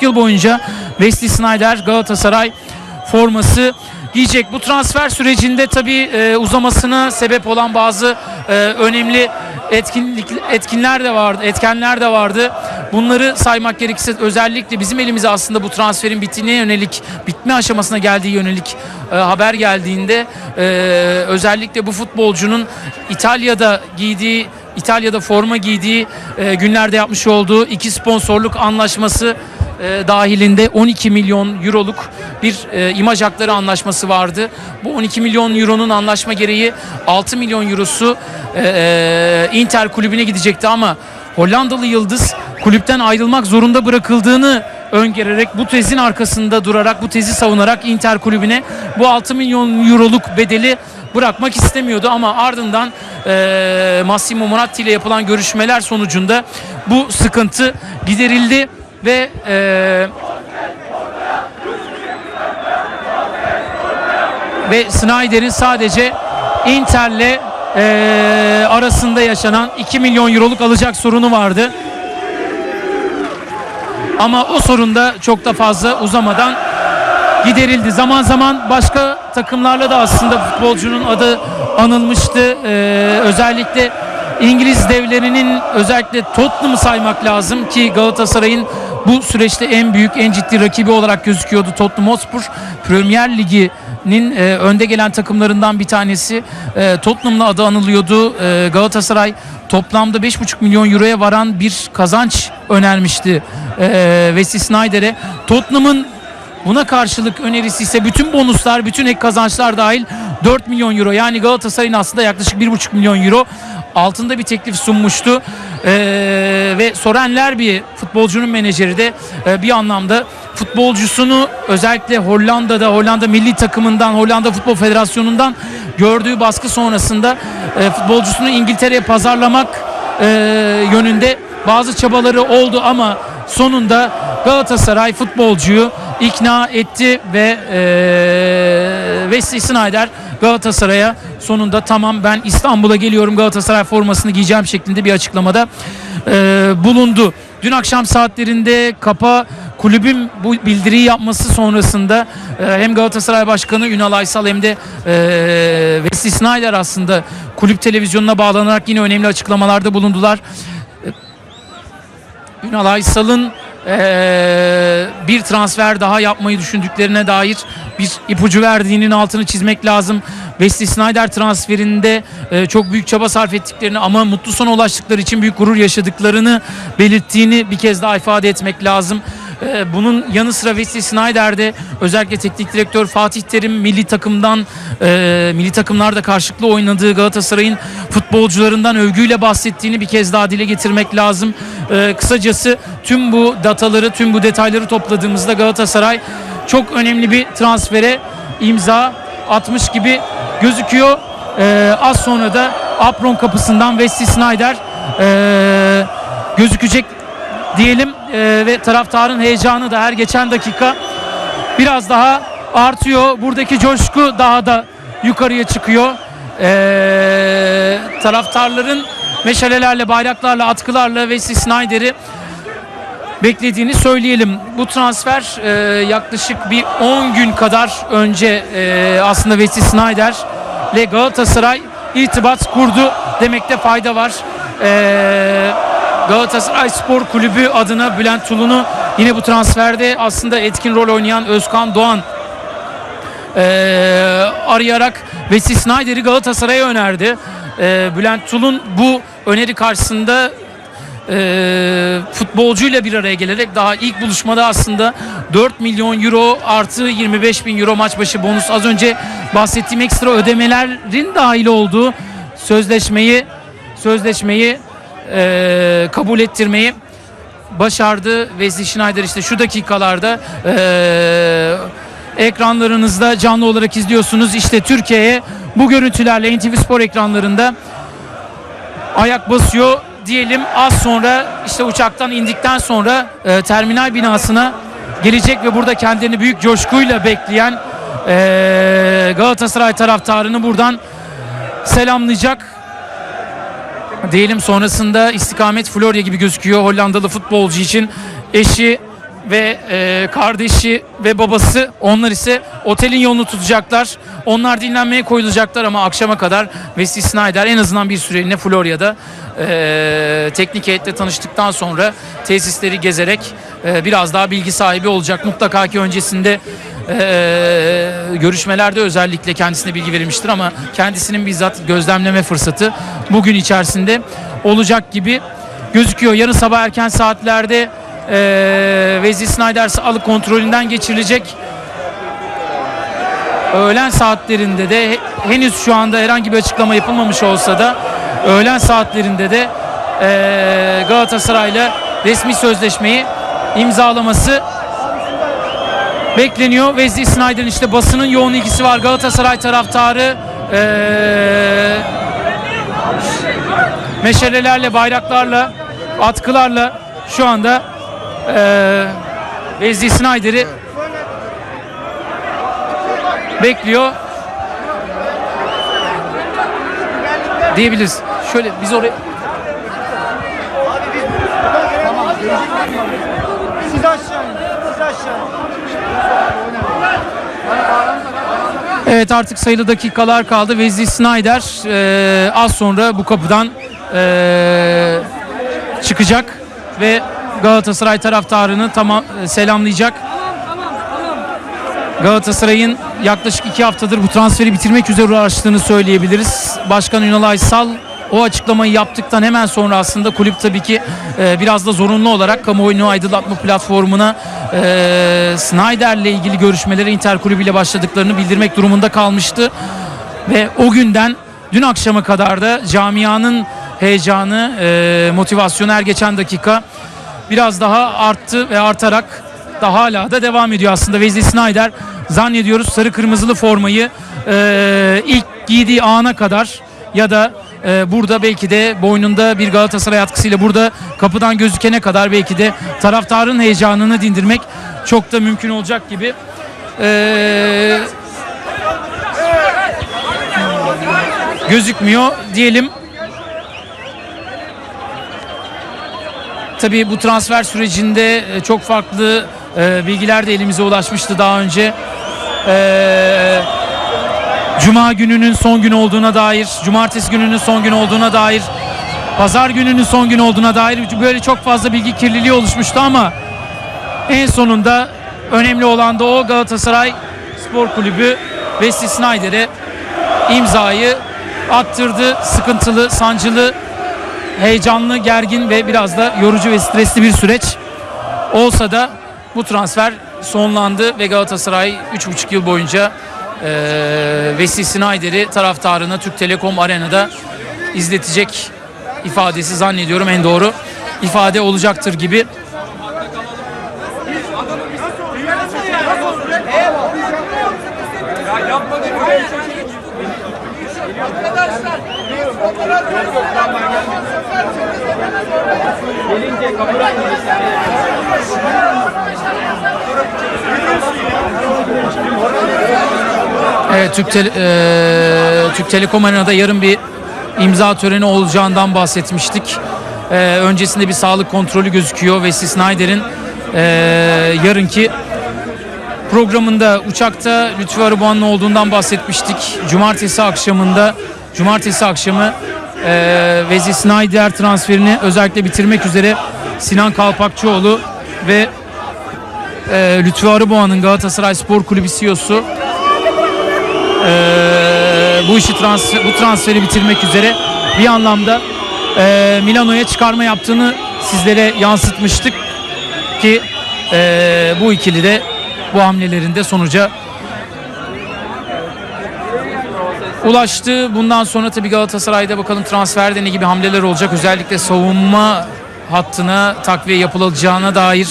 buçuk yıl boyunca Wesley Snyder Galatasaray forması giyecek. Bu transfer sürecinde tabii e, uzamasına sebep olan bazı e, önemli etkinlik etkinler de vardı, etkenler de vardı. Bunları saymak gerekirse özellikle bizim elimize aslında bu transferin bittiğine yönelik, bitme aşamasına geldiği yönelik e, haber geldiğinde e, özellikle bu futbolcunun İtalya'da giydiği İtalya'da forma giydiği e, günlerde yapmış olduğu iki sponsorluk anlaşması e, dahilinde 12 milyon euroluk bir e, imaj hakları anlaşması vardı. Bu 12 milyon euronun anlaşma gereği 6 milyon eurosu e, e, Inter kulübüne gidecekti. Ama Hollandalı yıldız kulüpten ayrılmak zorunda bırakıldığını öngörerek bu tezin arkasında durarak bu tezi savunarak Inter kulübüne bu 6 milyon euroluk bedeli bırakmak istemiyordu. Ama ardından e, Massimo Moratti ile yapılan görüşmeler sonucunda bu sıkıntı giderildi ve e, ve Snyder'in sadece Inter'le e, arasında yaşanan 2 milyon euroluk alacak sorunu vardı. Ama o sorun da çok da fazla uzamadan giderildi. Zaman zaman başka takımlarla da aslında futbolcunun adı anılmıştı. Ee, özellikle İngiliz devlerinin özellikle Tottenham'ı saymak lazım ki Galatasaray'ın bu süreçte en büyük, en ciddi rakibi olarak gözüküyordu Tottenham Hotspur. Premier Ligi'nin e, önde gelen takımlarından bir tanesi. E, Tottenham'la adı anılıyordu. E, Galatasaray toplamda 5,5 milyon euroya varan bir kazanç önermişti e, Wesley Snyder'e. Tottenham'ın Buna karşılık önerisi ise bütün bonuslar, bütün ek kazançlar dahil 4 milyon euro. Yani Galatasaray'ın aslında yaklaşık 1,5 milyon euro altında bir teklif sunmuştu. Ee, ve Soren Lerby futbolcunun menajeri de e, bir anlamda futbolcusunu özellikle Hollanda'da Hollanda milli takımından Hollanda Futbol Federasyonu'ndan gördüğü baskı sonrasında e, futbolcusunu İngiltere'ye pazarlamak e, yönünde bazı çabaları oldu ama sonunda Galatasaray futbolcuyu ikna etti ve e, Wesley Snyder Galatasaray'a sonunda tamam ben İstanbul'a geliyorum Galatasaray formasını giyeceğim şeklinde bir açıklamada e, bulundu. Dün akşam saatlerinde Kapa kulübün bu bildiriyi yapması sonrasında e, hem Galatasaray Başkanı Ünal Aysal hem de e, Wesley Snyder aslında kulüp televizyonuna bağlanarak yine önemli açıklamalarda bulundular. Ünal Aysal'ın eee, bir transfer daha yapmayı düşündüklerine dair bir ipucu verdiğinin altını çizmek lazım. Wesley Snyder transferinde eee, çok büyük çaba sarf ettiklerini ama mutlu sona ulaştıkları için büyük gurur yaşadıklarını belirttiğini bir kez daha ifade etmek lazım. Eee, Bunun yanı sıra Wesley Snyder'de özellikle teknik direktör Fatih Terim milli takımdan eee, milli takımlarda karşılıklı oynadığı Galatasaray'ın futbolcularından övgüyle bahsettiğini bir kez daha dile getirmek lazım. Eee, kısacası tüm bu dataları, tüm bu detayları topladığımızda Galatasaray çok önemli bir transfere imza atmış gibi gözüküyor. Eee, az sonra da Apron kapısından Wesley Snyder eee, gözükecek diyelim Eee, ve taraftarın heyecanı da her geçen dakika biraz daha artıyor. Buradaki coşku daha da yukarıya çıkıyor. Eee, taraftarların meşalelerle, bayraklarla, atkılarla Wesley Snyder'i beklediğini söyleyelim. Bu transfer e, yaklaşık bir 10 gün kadar önce e, aslında Wesley Snyder ile Galatasaray irtibat kurdu demekte fayda var. E, Galatasaray Spor Kulübü adına Bülent Tulun'u yine bu transferde aslında etkin rol oynayan Özkan Doğan e, arayarak Wesley Snyder'i Galatasaray'a önerdi. E, Bülent Tulun bu öneri karşısında e, futbolcuyla bir araya gelerek daha ilk buluşmada aslında 4 milyon euro artı 25 bin euro maç başı bonus az önce bahsettiğim ekstra ödemelerin dahil olduğu sözleşmeyi sözleşmeyi e, kabul ettirmeyi başardı Wesley Schneider işte şu dakikalarda e, ekranlarınızda canlı olarak izliyorsunuz işte Türkiye'ye bu görüntülerle NTV Spor ekranlarında ayak basıyor diyelim az sonra işte uçaktan indikten sonra e, terminal binasına gelecek ve burada kendini büyük coşkuyla bekleyen e, Galatasaray taraftarını buradan selamlayacak. Diyelim sonrasında istikamet Florya gibi gözüküyor Hollandalı futbolcu için. Eşi ve e, kardeşi ve babası onlar ise otelin yolunu tutacaklar. Onlar dinlenmeye koyulacaklar ama akşama kadar Wesley Snyder en azından bir süreliğine Florya'da e, teknik heyetle tanıştıktan sonra tesisleri gezerek e, biraz daha bilgi sahibi olacak. Mutlaka ki öncesinde e, görüşmelerde özellikle kendisine bilgi verilmiştir ama kendisinin bizzat gözlemleme fırsatı bugün içerisinde olacak gibi gözüküyor. Yarın sabah erken saatlerde e, Wesley Snyder sağlık kontrolünden geçirilecek. Öğlen saatlerinde de he- henüz şu anda herhangi bir açıklama yapılmamış olsa da öğlen saatlerinde de e, Galatasaray'la resmi sözleşmeyi imzalaması bekleniyor. Wesley Snyder'in işte basının yoğun ilgisi var. Galatasaray taraftarı eee meşalelerle, bayraklarla, atkılarla şu anda eee Wesley Snyder'i bekliyor diyebiliriz. Şöyle biz oraya Evet artık sayılı dakikalar kaldı. Wesley Snyder e, az sonra bu kapıdan e, çıkacak ve Galatasaray taraftarını tamam e, selamlayacak. Galatasaray'ın yaklaşık iki haftadır bu transferi bitirmek üzere uğraştığını söyleyebiliriz. Başkan Ünal Aysal o açıklamayı yaptıktan hemen sonra aslında kulüp tabii ki e, biraz da zorunlu olarak kamuoyunu aydınlatma platformuna e, Snyder'le ilgili görüşmelere Inter Kulübü ile başladıklarını bildirmek durumunda kalmıştı. Ve o günden dün akşama kadar da camianın heyecanı, e, motivasyonu her geçen dakika biraz daha arttı ve artarak da hala da devam ediyor aslında. Wesley Snyder zannediyoruz sarı kırmızılı formayı e, ilk giydiği ana kadar ya da e, burada belki de boynunda bir Galatasaray atkısıyla burada kapıdan gözükene kadar belki de taraftarın heyecanını dindirmek çok da mümkün olacak gibi. E, gözükmüyor diyelim. Tabii bu transfer sürecinde e, çok farklı e, bilgiler de elimize ulaşmıştı daha önce. E, Cuma gününün son gün olduğuna dair, cumartesi gününün son gün olduğuna dair, pazar gününün son gün olduğuna dair böyle çok fazla bilgi kirliliği oluşmuştu ama en sonunda önemli olan da o Galatasaray Spor Kulübü Wesley Snyder'e imzayı attırdı. Sıkıntılı, sancılı heyecanlı, gergin ve biraz da yorucu ve stresli bir süreç olsa da bu transfer sonlandı ve Galatasaray 3,5 yıl boyunca e, Wesley Snyder'i taraftarına Türk Telekom Arena'da izletecek ifadesi zannediyorum en doğru ifade olacaktır gibi. Evet, Türk, Tele- e, Türk Telekom Arena'da yarın bir imza töreni olacağından bahsetmiştik. E, öncesinde bir sağlık kontrolü gözüküyor. Wesley Snyder'in e, yarınki programında uçakta Lütfü Arıboğan'ın olduğundan bahsetmiştik. Cumartesi akşamında Cumartesi akşamı e, Wesley Snyder transferini özellikle bitirmek üzere Sinan Kalpakçıoğlu ve e, Lütfü Arıboğan'ın Galatasaray Spor Kulübü CEO'su e, bu işi transfer, bu transferi bitirmek üzere bir anlamda e, Milano'ya çıkarma yaptığını sizlere yansıtmıştık ki e, bu ikili de bu hamlelerinde sonuca ulaştı. Bundan sonra tabii Galatasaray'da bakalım transferde ne gibi hamleler olacak. Özellikle savunma hattına takviye yapılacağına dair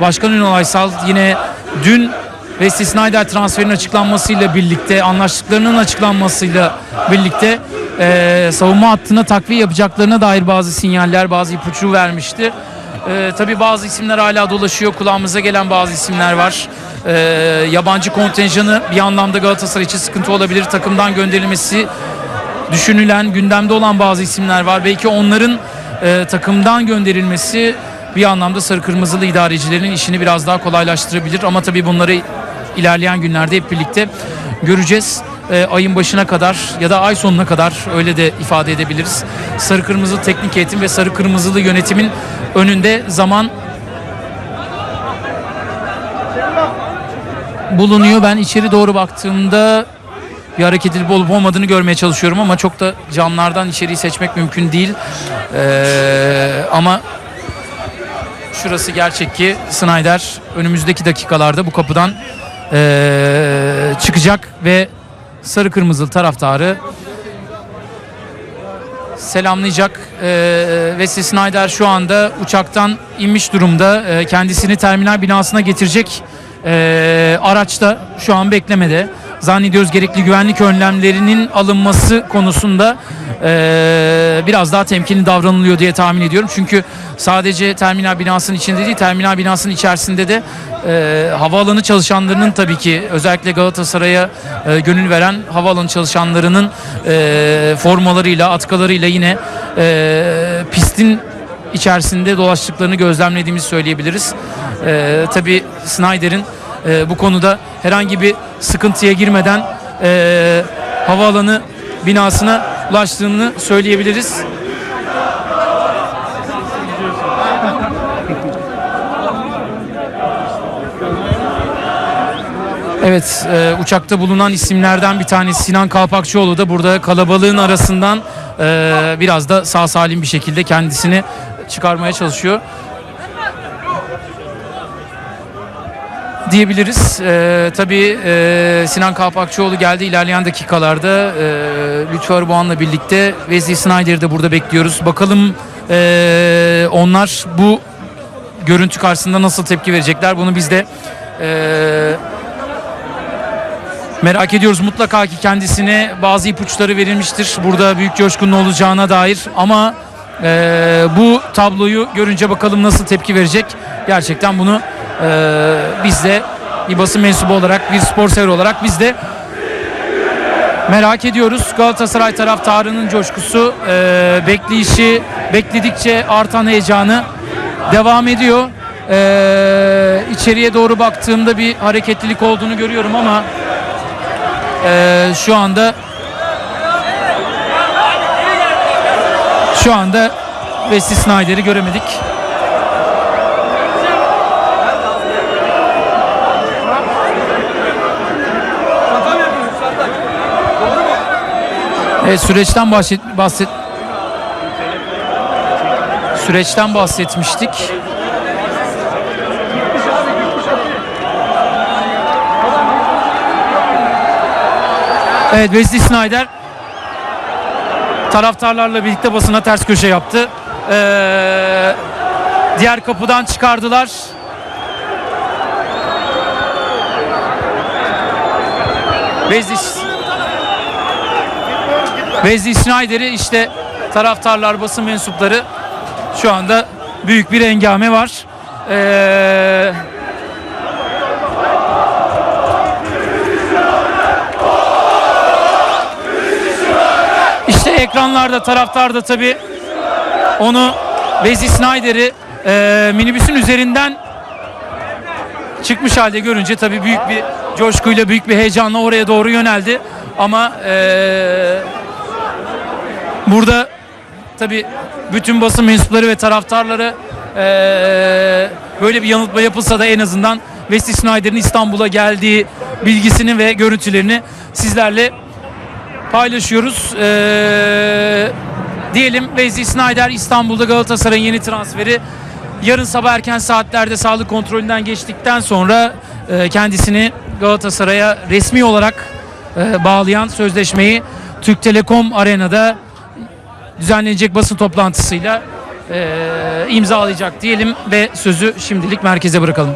Başkan Ünal Aysal yine dün Wesley Snyder transferinin açıklanmasıyla birlikte anlaştıklarının açıklanmasıyla birlikte eee, savunma hattına takviye yapacaklarına dair bazı sinyaller, bazı ipucu vermişti. Eee tabii bazı isimler hala dolaşıyor. Kulağımıza gelen bazı isimler var. Eee, yabancı kontenjanı bir anlamda Galatasaray için sıkıntı olabilir. Takımdan gönderilmesi düşünülen, gündemde olan bazı isimler var. Belki onların e, takımdan gönderilmesi bir anlamda sarı kırmızılı idarecilerin işini biraz daha kolaylaştırabilir. Ama tabii bunları ilerleyen günlerde hep birlikte göreceğiz. E, ayın başına kadar ya da ay sonuna kadar öyle de ifade edebiliriz. Sarı kırmızılı teknik eğitim ve sarı kırmızılı yönetimin önünde zaman bulunuyor. Ben içeri doğru baktığımda bir hareketli olup olmadığını görmeye çalışıyorum ama çok da camlardan içeriği seçmek mümkün değil. Ee, ama şurası gerçek ki Snyder önümüzdeki dakikalarda bu kapıdan ee, çıkacak ve sarı kırmızılı taraftarı selamlayacak. Ee, Wesley Snyder şu anda uçaktan inmiş durumda. Ee, kendisini terminal binasına getirecek ee, araçta şu an beklemede. Zannediyoruz gerekli güvenlik önlemlerinin alınması konusunda ee, biraz daha temkinli davranılıyor diye tahmin ediyorum. Çünkü sadece terminal binasının içinde değil, terminal binasının içerisinde de ee, havaalanı çalışanlarının tabii ki özellikle Galatasaray'a e, gönül veren havaalanı çalışanlarının e, formalarıyla, atkalarıyla yine e, pistin içerisinde dolaştıklarını gözlemlediğimizi söyleyebiliriz. E, tabii Snyder'in e, bu konuda herhangi bir sıkıntıya girmeden e, havaalanı binasına ulaştığını söyleyebiliriz. Evet, e, uçakta bulunan isimlerden bir tanesi Sinan Kalpakçıoğlu da burada kalabalığın arasından e, biraz da sağ salim bir şekilde kendisini çıkarmaya çalışıyor. Diyebiliriz. E, tabii e, Sinan Kalpakçıoğlu geldi ilerleyen dakikalarda e, Lütfü Arıboğan'la birlikte Wesley Snyder'i de burada bekliyoruz. Bakalım e, onlar bu görüntü karşısında nasıl tepki verecekler bunu biz de e, Merak ediyoruz mutlaka ki kendisine bazı ipuçları verilmiştir. Burada büyük coşkunun olacağına dair ama e, bu tabloyu görünce bakalım nasıl tepki verecek. Gerçekten bunu e, biz de bir mensubu olarak bir spor sever olarak biz de merak ediyoruz. Galatasaray taraftarının coşkusu, e, bekleyişi, bekledikçe artan heyecanı devam ediyor. E, içeriye doğru baktığımda bir hareketlilik olduğunu görüyorum ama ee, şu anda şu anda Wesley Snyder'i göremedik. Evet, süreçten bahset, bahset süreçten bahsetmiştik. Evet Wesley Snyder taraftarlarla birlikte basına ters köşe yaptı. Ee, diğer kapıdan çıkardılar. Wesley, Wesley Snyder'i işte taraftarlar basın mensupları şu anda büyük bir engame var. Ee, İşte ekranlarda taraftarda tabi onu Wesley Snyder'i e, minibüsün üzerinden çıkmış halde görünce tabi büyük bir coşkuyla büyük bir heyecanla oraya doğru yöneldi. Ama e, burada tabi bütün basın mensupları ve taraftarları e, böyle bir yanıltma yapılsa da en azından Wesley Snyder'in İstanbul'a geldiği bilgisini ve görüntülerini sizlerle paylaşıyoruz. Ee, diyelim Wesley Snyder İstanbul'da Galatasaray'ın yeni transferi. Yarın sabah erken saatlerde sağlık kontrolünden geçtikten sonra e, kendisini Galatasaray'a resmi olarak e, bağlayan sözleşmeyi Türk Telekom Arena'da düzenlenecek basın toplantısıyla e, imzalayacak diyelim ve sözü şimdilik merkeze bırakalım.